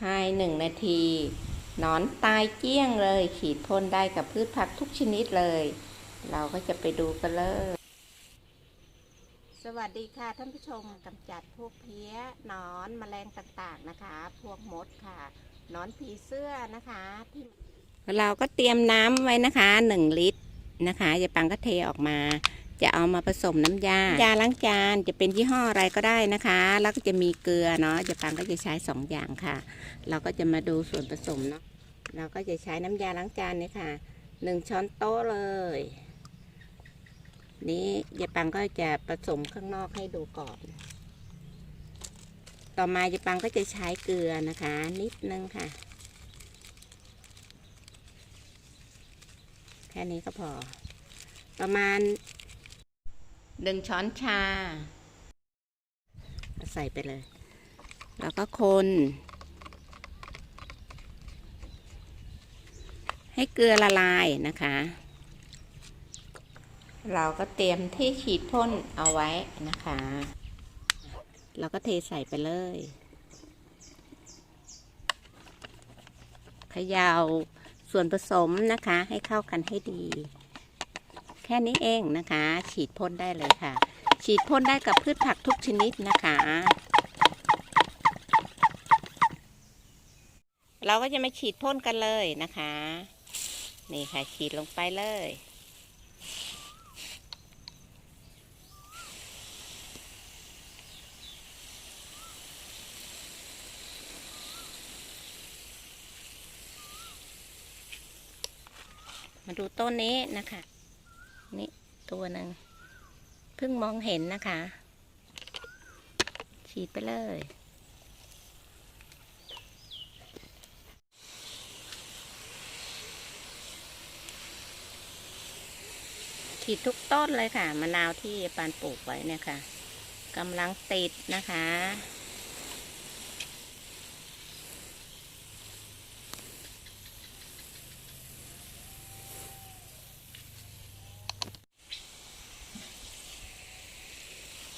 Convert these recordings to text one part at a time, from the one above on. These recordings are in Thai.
ภายหนึ่งนาทีหนอนตายเกลี้ยงเลยฉีดพ่นได้กับพืชผักทุกชนิดเลย เราก็จะไปดูกันเลย สวัสดีค่ะท่านผู้ชมกำจัดพวกเพี้ยหนอนแมลงต่างๆนะคะ พวกมดค่ะหนอนผีเสื้อนะคะที่เราก็เตรียมน้ำไว้นะคะหนึ่งลิตรนะคะยายปังก็เทออกมา จะเอามาผสมน้ำยา ยาล้างจานจะเป็นยี่ห้ออะไรก็ได้นะคะ แล้วก็จะมีเกลือเนาะยายปังก็จะใช้สองอย่างค่ะ เราก็จะมาดูส่วนผสมเนาะ เราก็จะใช้น้ำยาล้างจานเนี่ยค่ะหนึ่งช้อนโต๊ะเลย นี้ยายปังก็จะผสมข้างนอกให้ดูก่อน ต่อมายายปังก็จะใช้เกลือนะคะ นิดนึงค่ะ แค่นี้ก็พอประมาณ หนึ่งช้อนชา ใส่ไปเลย แล้วก็คน ให้เกลือละลายนะคะ เราก็เตรียมที่ฉีดพ่นเอาไว้นะคะ เราก็เทใส่ไปเลยเขยาส่วนผสมนะคะ ให้เข้ากันให้ดี แค่นี้เองนะคะ ฉีดพ่นได้เลยค่ะ ฉีดพ่นได้กับพืชผักทุกชนิดนะคะ เราก็จะมาฉีดพ่นกันเลยนะคะ นี่ค่ะฉีดลงไปเลยมาดูต้นนี้นะคะ นี่ตัวหนึ่งเพิ่งมองเห็นนะคะ ฉีดไปเลย ฉีดทุกต้นเลยค่ะมะนาวที่ปานปลูกไว้เนี่ยค่ะกำลังติดนะคะ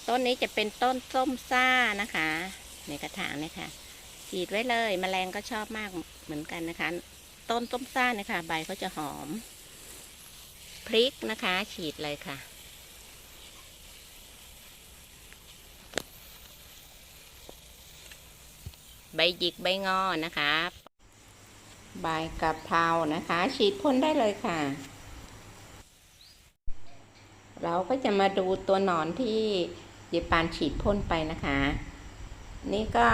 ต้นนี้จะเป็นต้นส้มซ่านะคะ ในกระถางเนี่ยค่ะ ฉีดไว้เลยแมลงก็ชอบมากเหมือนกันนะคะ ต้นส้มซ่าเนี่ยค่ะ ใบเขาจะหอม พริกนะคะ ฉีดเลยค่ะใบหยิกใบงอนะคะ ใบกะเพรานะคะ ฉีดพ่นได้เลยค่ะ เราก็จะมาดูตัวหนอนที่ ยายปานฉีดพ่นไปนะคะ นี่ก็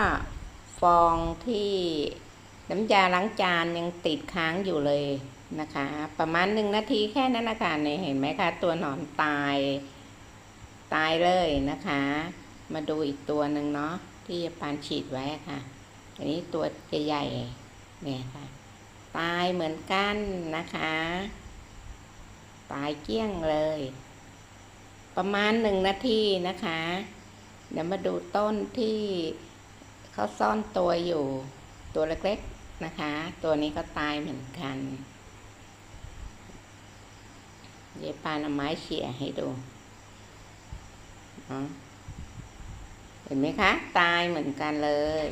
ฟองที่น้ำยาล้างจานยังติดค้างอยู่เลยนะคะ ประมาณหนึ่งนาทีแค่นั้นนะคะเนี่ยเห็นไหมคะตัวหนอนตาย ตายเลยนะคะ มาดูอีกตัวหนึ่งเนาะที่ยายปานฉีดไว้ค่ะ อันนี้ตัวใหญ่เนี่ยค่ะตายเหมือนกันนะคะ ตายเกี้ยงเลย ประมาณหนึ่งนาทีนะคะ เดี๋ยวมาดูต้นที่เขาซ่อนตัวอยู่ตัวเล็กๆนะคะ ตัวนี้ก็ตายเหมือนกันเดี๋ยวปานเอาไม้เขี่ยให้ดูเนาะเห็นไหมคะ ตายเหมือนกันเลย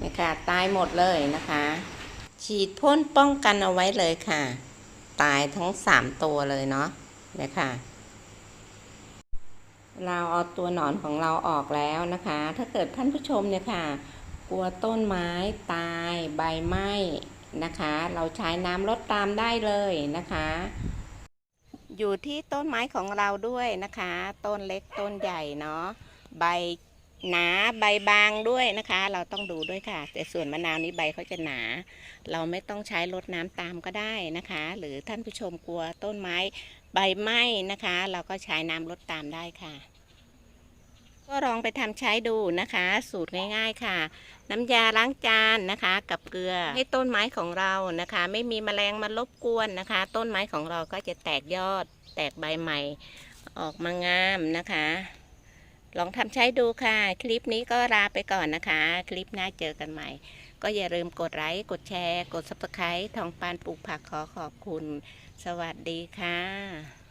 นี่ค่ะ ตายหมดเลยนะคะ ฉีดพ่นป้องกันเอาไว้เลยค่ะ ตายทั้งสามตัวเลยเนาะเนี่ยค่ะ เราเอาตัวหนอนของเราออกแล้วนะคะ ถ้าเกิดท่านผู้ชมเนี่ยค่ะ กลัวต้นไม้ตายใบไหม้นะคะ เราใช้น้ำลดตามได้เลยนะคะ อยู่ที่ต้นไม้ของเราด้วยนะคะ ต้นเล็กต้นใหญ่เนาะใบหนาใบบางด้วยนะคะ เราต้องดูด้วยค่ะ แต่ส่วนมะนาวนี้ใบเขาจะหนา เราไม่ต้องใช้รดน้ำตามก็ได้นะคะ หรือท่านผู้ชมกลัวต้นไม้ใบไหม้นะคะ เราก็ใช้น้ำลดตามได้ค่ะ ก็ลองไปทำใช้ดูนะคะ สูตรง่าย ๆค่ะ น้ำยาล้างจานนะคะ กับเกลือให้ต้นไม้ของเรานะคะ ไม่มีแมลงมารบกวนนะคะ ต้นไม้ของเราก็จะแตกยอด แตกใบใหม่ ออกมางามนะคะ ลองทำใช้ดูค่ะ คลิปนี้ก็ลาไปก่อนนะคะ คลิปหน้าเจอกันใหม่ ก็อย่าลืมกดไลค์กดแชร์ กด subscribe ทองปานปลูกผักขอขอบคุณ สวัสดีค่ะ